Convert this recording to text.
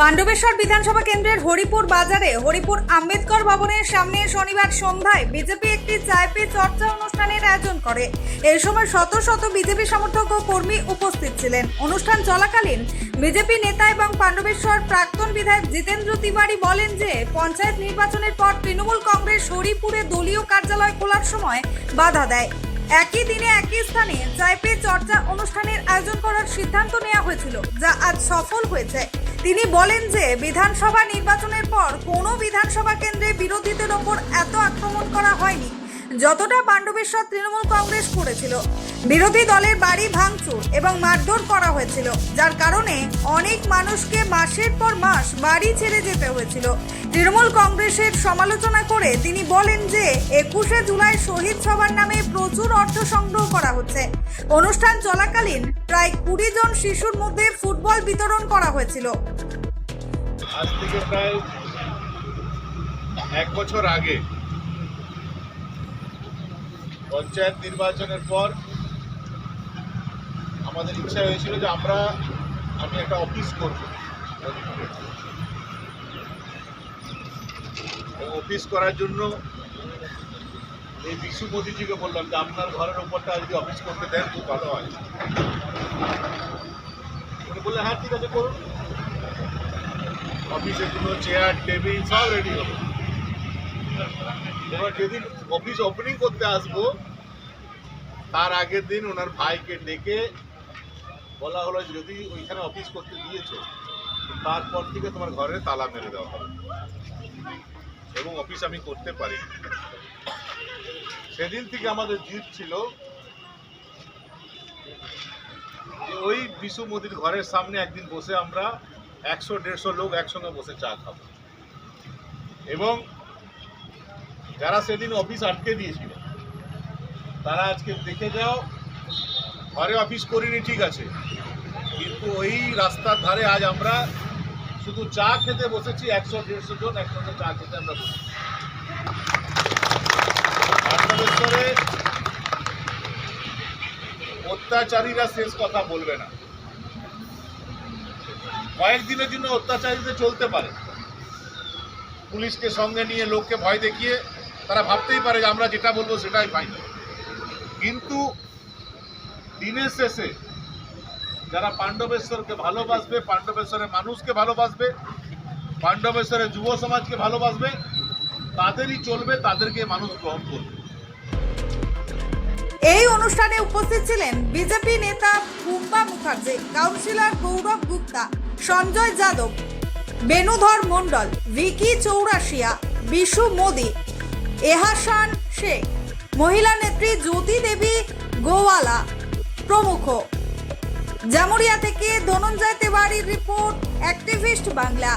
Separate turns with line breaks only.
পাণ্ডবেশ্বর বিধানসভা কেন্দ্রের হরিপুর বাজারে হরিপুর আম্বেদকর ভবনের সামনে শনিবার সন্ধ্যায় বিজেপি একটি চায় পে চর্চা অনুষ্ঠানের আয়োজন করে। এই সময় শত শত বিজেপি সমর্থক ও কর্মী উপস্থিত ছিলেন। অনুষ্ঠান চলাকালীন বিজেপি নেতা এবং পাণ্ডবেশ্বর প্রাক্তন বিধায়ক জিতেন্দ্র তিওয়ারি বলেন যে, পঞ্চায়েত নির্বাচনের পর তৃণমূল কংগ্রেস হরিপুরে দলীয় কার্যালয় খোলার সময় বাধা দেয়। একই দিনে একই স্থানে চাইপে চর্চা অনুষ্ঠানের আয়োজন করার সিদ্ধান্ত নেওয়া হয়েছিল, যা আজ সফল হয়েছে। তিনি বলেন যে বিধানসভা নির্বাচনের পর কোনো বিধানসভা কেন্দ্রে বিরোধীদের ওপর এত আক্রমণ যতটা পাণ্ডবেশ্বর তৃণমূল কংগ্রেস করেছিল। বিরোধী দলের বাড়ি ভাঙচুর এবং মারধর করা হয়েছিল, যার কারণে অনেক মানুষকে মাসের পর মাস বাড়ি ছেড়ে যেতে হয়েছিল। তৃণমূল কংগ্রেসের সমালোচনা করে তিনি বলেন যে, একুশে জুলাই শহীদ সভার নামে প্রচুর অর্থ সংগ্রহ করা হচ্ছে। অনুষ্ঠান চলাকালীন প্রায় কুড়ি জন শিশুর মধ্যে ফুটবল বিতরণ করা হয়েছিল।
আজ থেকে প্রায় এক বছর আগে পঞ্চায়েত নির্বাচনের পর আমাদের ইচ্ছা হয়েছিল যে আমরা, আমি একটা অফিস করব। অফিস করার জন্য এই বিশু মোদিজিকে বললাম যে আপনার ঘরের ওপরটা যদি অফিস করতে দেন খুব ভালো হয়। উনি বললেন হ্যাঁ ঠিক আছে, করুন। অফিসের জন্য চেয়ার টেবিল সব রেডি হবে। এবার যেদিন অফিস ওপেনিং করতে আসব, তার আগের দিন ওনার ভাইকে ডেকে বলা হলো যদি ওইখানে অফিস করতে দিয়েছ, তারপর থেকে তোমার ঘরে তালা মেরে দেওয়া হবে। এবং অফিস আমি করতে পারি সেদিন থেকে আমাদের জিত ছিল ওই বিশু মোদির ঘরের সামনে একদিন বসে আমরা একশো, দেড়শো লোক একসঙ্গে বসে চা খাব। এবং যারা সেদিন অফিস আটকে দিয়েছিল, তারা আজকে দেখে যাও, ঘরে অফিস করিনি, ঠিক আছে। কিন্তু ওই রাস্তার ধারে আজ আমরা শুধু চা খেতে বসেছি, একশো, দেড়শো জন, একসঙ্গে চা খেতে আমরা বসেছি। অত্যাচারীরা শেষ কথা বলবে না। কয়েকদিনের জন্য অত্যাচারীদের চলতে পারে। পুলিশকে সঙ্গে নিয়ে লোককে ভয় দেখিয়ে তারা ভাবতেই পারে যে আমরা যেটা বলব সেটাই পাই কিন্তু দিনের শেষে যারা পাণ্ডবেশ্বরকে ভালোবাসবে, পাণ্ডবেশ্বরের মানুষকে ভালোবাসবে, পাণ্ডবেশ্বরের যুব সমাজকে ভালোবাসবে, তাদেরই চলবে, তাদেরকে মানুষ গ্রহণ করবে।
এই অনুষ্ঠানে উপস্থিত ছিলেন বিজেপি নেতা পুম্বা মুখার্জি, কাউন্সিলর গৌরব গুপ্তা, সঞ্জয় যাদব বেনুধর মণ্ডল, ভিকি চৌরাশিয়া, বিশু মোদি এহাসান শেখ। মহিলা নেত্রী জ্যোতি দেবী গোওয়ালা, প্রমুখ। জামুরিয়া থেকে ধনঞ্জয় তেওয়ারির রিপোর্ট, অ্যাক্টিভিস্ট বাংলা।